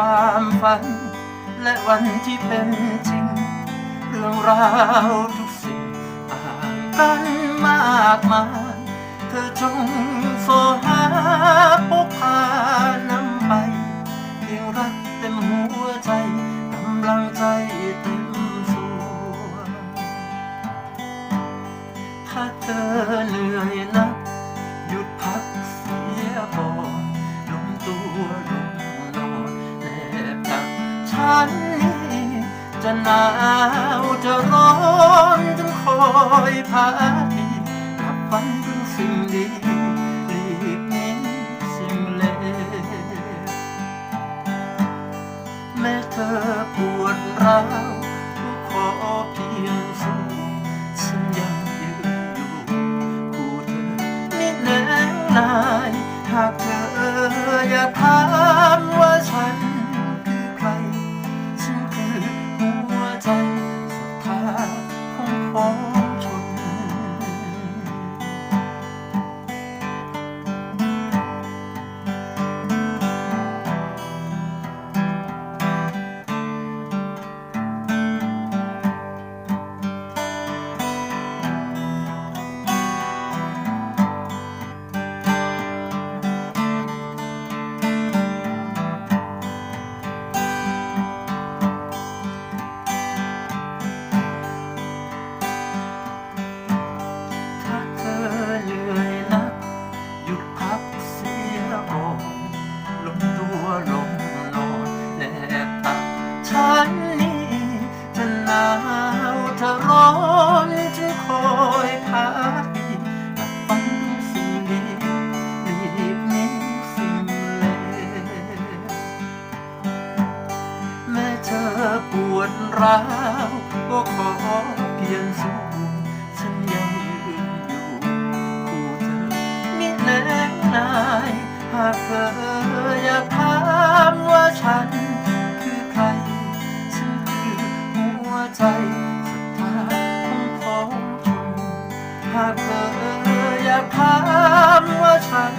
ความฝัน และวันที่เป็นจริง เรื่องราวทุกสิ่งต่างกันมากมายเธอจงโซหาพกพานำไป เพียงรักเต็มหัวใจกำลังใจเต็มส่วนถ้าเธอเหนื่อยนัก หนาวจะร้อนต้องคอยพาทีกลับฝันถึงสิ่งดีาวจะร้อนจึงคอยพักดีกับฝันสิ่งดีรีบหนี้สิ่งเลวแม้เธอปวดร้าวก็ขอเพียงสู้ฉันยังยืนอยู่คู่เธอมิแน่นายหากเธอ หากเธออยากถามว่าฉัน